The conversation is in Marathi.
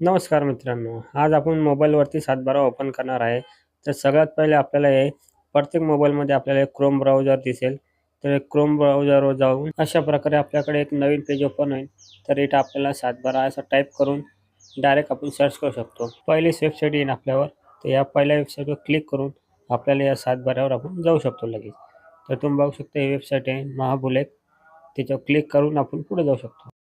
नमस्कार मित्रांनो आज आपण मोबाईलवरती सातबारा ओपन करणार आहे. तर सगळ्यात पहिले आपल्याला हे प्रत्येक मोबाईलमध्ये आपल्याला क्रोम ब्राउझर दिसेल. तर क्रोम ब्राउझरवर जाऊन अशा प्रकारे आपल्याकडे एक नवीन पेज ओपन होईल. तर इथं आपल्याला सातबारा असं टाईप करून डायरेक्ट आपण सर्च करू शकतो. पहिलीच वेबसाईट येईल आपल्यावर. तर या पहिल्या वेबसाईटवर क्लिक करून आपल्याला या सातबाऱ्यावर आपण जाऊ शकतो लगेच. तर तुम्ही बघू शकता ही वेबसाईट आहे महाबुलेक त्याच्यावर क्लिक करून आपण पुढे जाऊ शकतो.